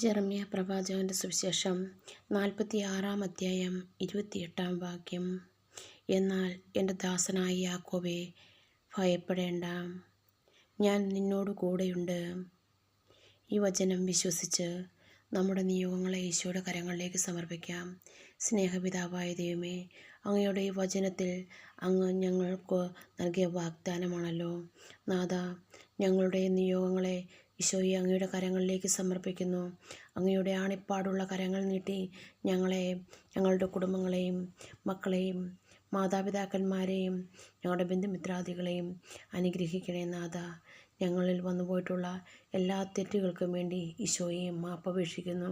Jeremiah പ്രവാചകന്റെ സുവിശേഷം നാൽപ്പത്തി ആറാം അധ്യായം ഇരുപത്തിയെട്ടാം വാക്യം. എന്നാൽ എന്റെ ദാസനായ യാക്കോബേ ഭയപ്പെടേണ്ട. ഞാൻ നിന്നോട് കൂടെയുണ്ട്. ഈ വചനം വിശ്വസിച്ച് നമ്മുടെ നിയോഗങ്ങളെ ഈശോയുടെ കരങ്ങളിലേക്ക് സമർപ്പിക്കാം. സ്നേഹപിതാവായ ദൈവമേ അങ്ങയുടെ ഈ വചനത്തിൽ അങ്ങ് ഞങ്ങൾക്ക് നൽകിയ വാഗ്ദാനമാണല്ലോ. നാഥ ഞങ്ങളുടെ നിയോഗങ്ങളെ ഈശോയെ അങ്ങയുടെ കരങ്ങളിലേക്ക് സമർപ്പിക്കുന്നു. അങ്ങയുടെ ആണിപ്പാടുള്ള കരങ്ങൾ നീട്ടി ഞങ്ങളെ ഞങ്ങളുടെ കുടുംബങ്ങളെയും മക്കളെയും മാതാപിതാക്കന്മാരെയും ഞങ്ങളുടെ ബന്ധുമിത്രാദികളെയും അനുഗ്രഹിക്കണേ നാഥ. ഞങ്ങളിൽ വന്നുപോയിട്ടുള്ള എല്ലാ തെറ്റുകൾക്കും വേണ്ടി ഈശോയെ മാപ്പപേക്ഷിക്കുന്നു.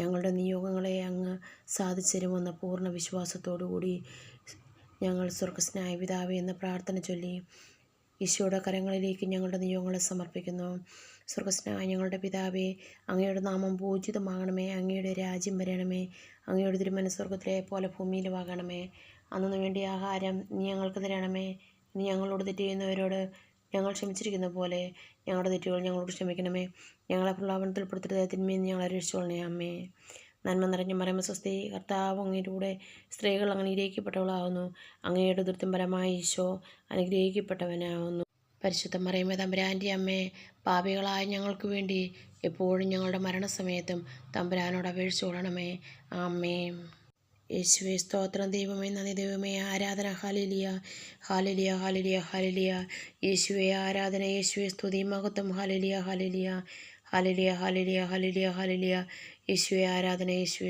ഞങ്ങളുടെ നിയോഗങ്ങളെ അങ്ങ് സാധിച്ചരുമെന്ന പൂർണ പൂർണ വിശ്വാസത്തോടുകൂടി ഞങ്ങൾ സ്വർഗസ്നായ പിതാവേ എന്ന പ്രാർത്ഥന ചൊല്ലി ഈശോയുടെ കരങ്ങളിലേക്ക് ഞങ്ങളുടെ നിയോഗങ്ങളെ സമർപ്പിക്കുന്നു. സ്വർഗസ്നായ ഞങ്ങളുടെ പിതാവേ അങ്ങയുടെ നാമം പൂജിതമാകണമേ അങ്ങയുടെ രാജ്യം വരണമേ അങ്ങയുടെ തിരുമനസ്വർഗത്തിലെ പോലെ ഭൂമിയിലുമാകണമേ. അന്നു വേണ്ടി ആഹാരം നീ ഞങ്ങൾക്ക് തരണമേ. നീ ഞങ്ങളോട് തെറ്റ് ചെയ്യുന്നവരോട് ഞങ്ങൾ ക്ഷമിച്ചിരിക്കുന്ന പോലെ ഞങ്ങളുടെ തെറ്റുകൾ ഞങ്ങളോട് ക്ഷമിക്കണമേ. ഞങ്ങളെ പ്രലോഭനത്തിൽ പെടുത്തരുത് തിന്മയിൽ ഞങ്ങളെ രക്ഷിച്ചോളണേ അമ്മേ. നന്മ നിറഞ്ഞ മറിയമ സ്വസ്തി കർത്താവ് അങ്ങയിലൂടെ സ്ത്രീകൾ അനുഗ്രഹിക്കപ്പെട്ടവളാകുന്നു അങ്ങയുടെ ദുരിതംപരമായ ഈശോ അനുഗ്രഹിക്കപ്പെട്ടവനാകുന്നു പരിശുദ്ധ മറിയമേ തമ്പുരാന്റെ അമ്മേ പാപികളായ ഞങ്ങൾക്ക് വേണ്ടി എപ്പോഴും ഞങ്ങളുടെ മരണസമയത്തും തമ്പുരാനോട് അപേക്ഷിച്ചു കൊള്ളണമേ അമ്മേ യേശുവേ സ്തോത്രം. ദൈവമേ നന്ദി. ദൈവമേ ആരാധന. ഹാലിലിയ ഹാലിലിയ ഹാലിലിയ ഹാലിലിയ യേശുവേ ആരാധന. യേശുവേ സ്തുതി. മഹത്വം. ഹാലിലിയ ഹാലിലിയ ഹാലിലിയ ഹാലിലിയ ഹാലിലിയ ഹാലിലിയ യേശുവെ ആരാധന യേശുവേ